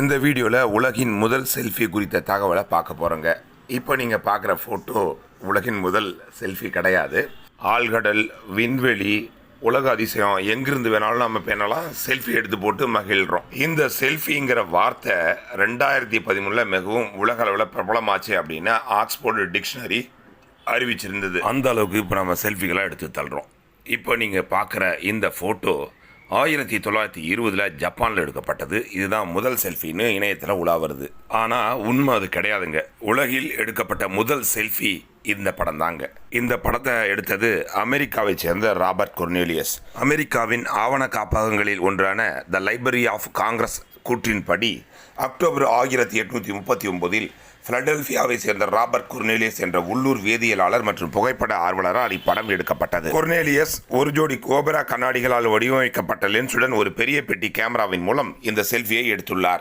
இந்த வீடியோவில் உலகின் முதல் செல்ஃபி குறித்த தகவலை பார்க்க போகிறோங்க இப்போ நீங்கள் பார்க்குற ஃபோட்டோ உலகின் முதல் செல்ஃபி கிடையாது. ஆழ்கடல் விண்வெளி உலக அதிசயம் எங்கிருந்து வேணாலும் நம்ம பெண்ணலாம் செல்ஃபி எடுத்து போட்டு மகிழ்கிறோம் இந்த செல்ஃபிங்கிற வார்த்தை ரெண்டாயிரத்தி பதிமூணில் மிகவும் உலக அளவில் பிரபலமாச்சு அப்படின்னு ஆக்ஸ்போர்டு டிக்ஷனரி அறிவிச்சிருந்தது. அந்த அளவுக்கு இப்போ நம்ம செல்ஃபிகளாக எடுத்து தள்ளுறோம். இப்போ நீங்கள் பார்க்குற இந்த ஃபோட்டோ ஆயிரத்தி தொள்ளாயிரத்தி இருபதில் ஜப்பானில் எடுக்கப்பட்டது. இதுதான் முதல் செல்ஃபின்னு இணையத்தில் உலா வருது. ஆனால் உண்மை அது கிடையாதுங்க. உலகில் எடுக்கப்பட்ட முதல் செல்ஃபி இந்த படம் தாங்க இந்த படத்தை எடுத்தது அமெரிக்காவை சேர்ந்த ராபர்ட் கொர்னேலியஸ். அமெரிக்காவின் ஆவண காப்பகங்களில் ஒன்றான த லைப்ரரி ஆஃப் காங்கிரஸ் கூற்றின்படி அக்டோபர் ஆயிரத்தி எட்நூற்றி முப்பத்தி ஒன்பதில் பிலடெல்பியாவை சேர்ந்த ராபர்ட் கொர்னேலியஸ் என்ற உள்ளூர் வேதியியலாளர் மற்றும் புகைப்பட ஆர்வலரால் இப்படம் எடுக்கப்பட்டது. கொர்னேலியஸ் ஒரு ஜோடி கோபரா கண்ணாடிகளால் வடிவமைக்கப்பட்ட லென்ஸுடன் ஒரு பெரிய பெட்டி கேமராவின் மூலம் இந்த செல்ஃபியை எடுத்துள்ளார்.